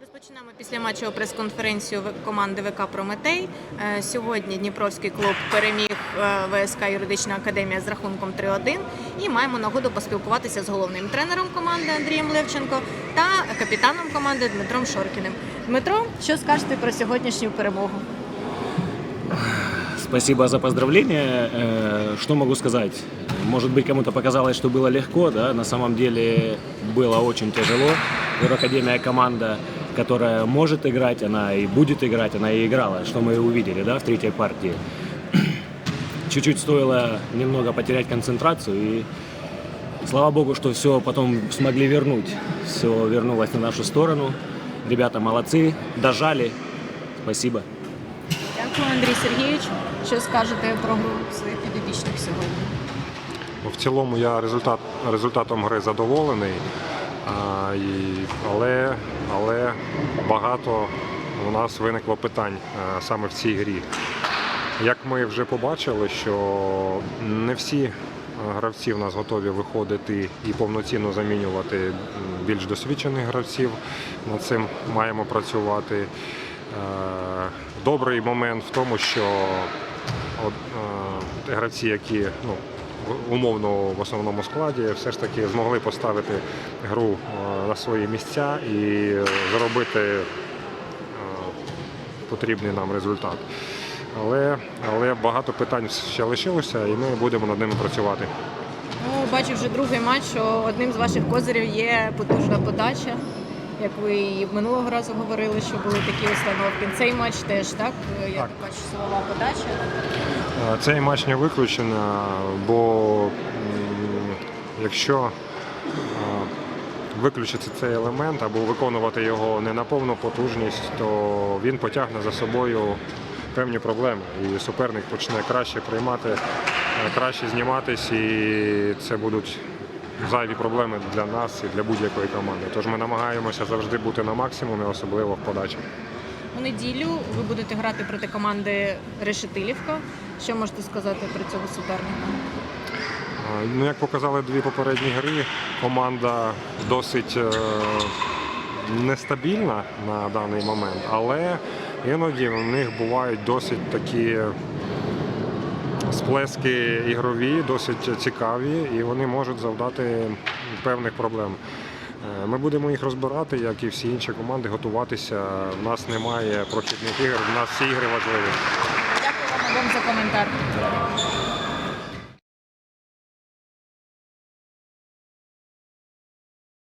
Розпочинаємо після матчу прес-конференцію команди ВК Прометей. Е, Сьогодні Дніпровський клуб переміг е, ВСК Юридична академія з рахунком 3-1 і маємо нагоду поспілкуватися з головним тренером команди Андрієм Левченко та капітаном команди Дмитром Шоркіним. Дмитро, що скажете про сьогоднішню перемогу? Спасибо за поздравления. Э, Что могу сказать? Может быть, кому-то показалось, что было легко, да? На самом деле было очень тяжело. Академия команда, которая может играть, она и будет играть, она и играла, что мы и увидели, да, в третьей партии. Чуть-чуть стоило немного потерять концентрацию и слава богу, что все потом смогли вернуть. Все вернулось на нашу сторону. Ребята молодцы, дожали. Спасибо. Дякую, Андрій Сергійович. Що скажете про гру своїх підопічних сьогодні? В цілому я результат, результатом гри задоволений, а, і, але, але багато у нас виникло питань а, саме в цій грі. Як ми вже побачили, що не всі гравці в нас готові виходити і повноцінно замінювати більш досвідчених гравців. Над цим маємо працювати. Добрий момент в тому, що гравці, які ну, умовно в основному складі, все ж таки змогли поставити гру е, на свої місця і заробити е, потрібний нам результат. Але, але багато питань ще лишилося, і ми будемо над ними працювати. Ну, бачу вже другий матч, що одним з ваших козирів є потужна подача. Як ви і минулого разу говорили, що були такі установки. Цей матч теж так. Я Так. бачу силова подача. Цей матч не виключено, бо якщо виключити цей елемент або виконувати його не на повну потужність, то він потягне за собою певні проблеми. І суперник почне краще приймати, краще зніматись, і це будуть зайві проблеми для нас і для будь-якої команди. Тож ми намагаємося завжди бути на максимумі, особливо в подачі. У неділю ви будете грати проти команди Решетилівка. Що можете сказати про цього суперника? Ну, як показали дві попередні гри, команда досить е, нестабільна на даний момент, але іноді в них бувають досить такі сплески ігрові, досить цікаві, і вони можуть завдати певних проблем. Е, Ми будемо їх розбирати, як і всі інші команди, готуватися. У нас немає прохідних ігор, у нас всі ігри важливі. Дякую вам за коментар.